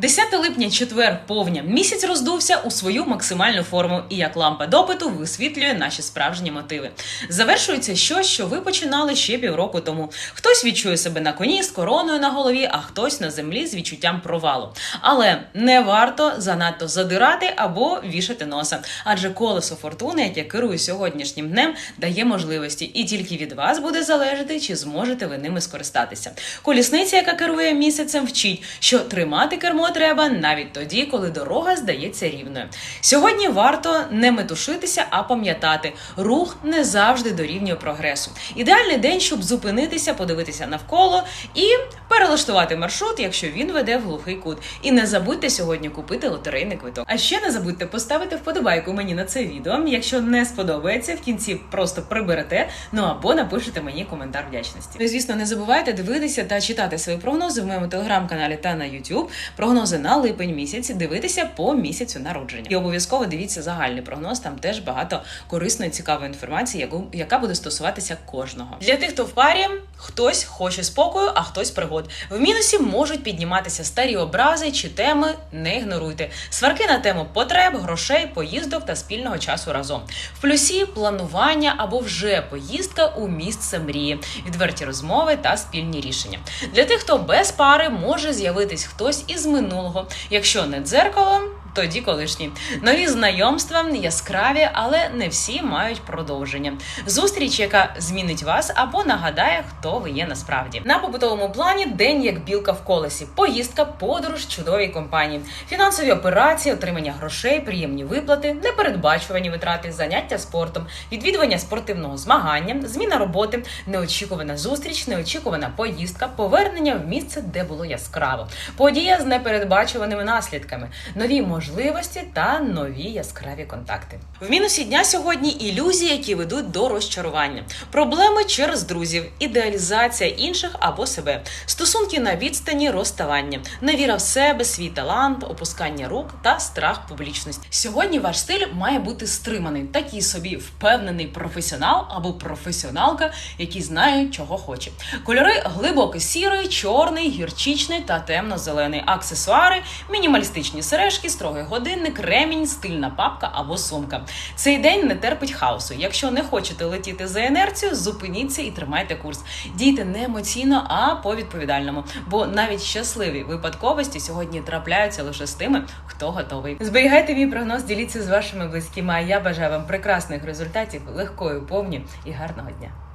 10 липня, четвер, повня. Місяць роздувся у свою максимальну форму і як лампа допиту висвітлює наші справжні мотиви. Завершується щось, що ви починали ще півроку тому. Хтось відчує себе на коні з короною на голові, а хтось на землі з відчуттям провалу. Але не варто занадто задирати або вішати носа, адже колесо фортуни, яке керує сьогоднішнім днем, дає можливості, і тільки від вас буде залежати, чи зможете ви ними скористатися. Колісниця, яка керує місяцем, вчить, що тримати кермо треба навіть тоді, коли дорога здається рівною. Сьогодні варто не метушитися, а пам'ятати, рух не завжди дорівнює прогресу. Ідеальний день, щоб зупинитися, подивитися навколо і перелаштувати маршрут, якщо він веде в глухий кут. І не забудьте сьогодні купити лотерейний квиток. А ще не забудьте поставити вподобайку мені на це відео. Якщо не сподобається, в кінці просто приберете. Ну або напишете мені коментар вдячності. Ну, звісно, не забувайте дивитися та читати свої прогнози в моєму телеграм-каналі та на YouTube. Прогнози на липень місяць, дивитися по місяцю народження. І обов'язково дивіться загальний прогноз. Там теж багато корисної цікавої інформації, яку яка буде стосуватися кожного. Для тих, хто в парі, хтось хоче спокою, а хтось пригод. В мінусі можуть підніматися старі образи чи теми. Не ігноруйте. Сварки на тему потреб, грошей, поїздок та спільного часу разом. В плюсі планування або вже поїздка у місце мрії, відверті розмови та спільні рішення. Для тих, хто без пари може з'явитись хтось із минулого. Якщо не дзеркало, тоді колишні. Нові знайомства яскраві, але не всі мають продовження. Зустріч, яка змінить вас або нагадає, хто ви є насправді. На побутовому плані день як білка в колесі, поїздка, подорож, чудовій компанії, фінансові операції, отримання грошей, приємні виплати, непередбачувані витрати, заняття спортом, відвідування спортивного змагання, зміна роботи, неочікувана зустріч, неочікувана поїздка, повернення в місце, де було яскраво, подія з непередбачуваними наслідками, нові можливості та нові яскраві контакти. В мінусі дня сьогодні ілюзії, які ведуть до розчарування, проблеми через друзів, ідеалізація інших або себе, стосунки на відстані, розставання, невіра в себе, свій талант, опускання рук та страх публічності. Сьогодні ваш стиль має бути стриманий, такий собі впевнений професіонал або професіоналка, які знають, чого хоче. Кольори глибоко сірий, чорний, гірчичний та темно-зелений. Аксесуари, мінімалістичні сережки, строгий годинник, ремінь, стильна папка або сумка. Цей день не терпить хаосу. Якщо не хочете летіти за інерцію, зупиніться і тримайте курс. Дійте не емоційно, а по відповідальному. Бо навіть щасливі випадковості сьогодні трапляються лише з тими, хто готовий. Зберігайте мій прогноз, діліться з вашими близькими. А я бажаю вам прекрасних результатів, легкої повні і гарного дня.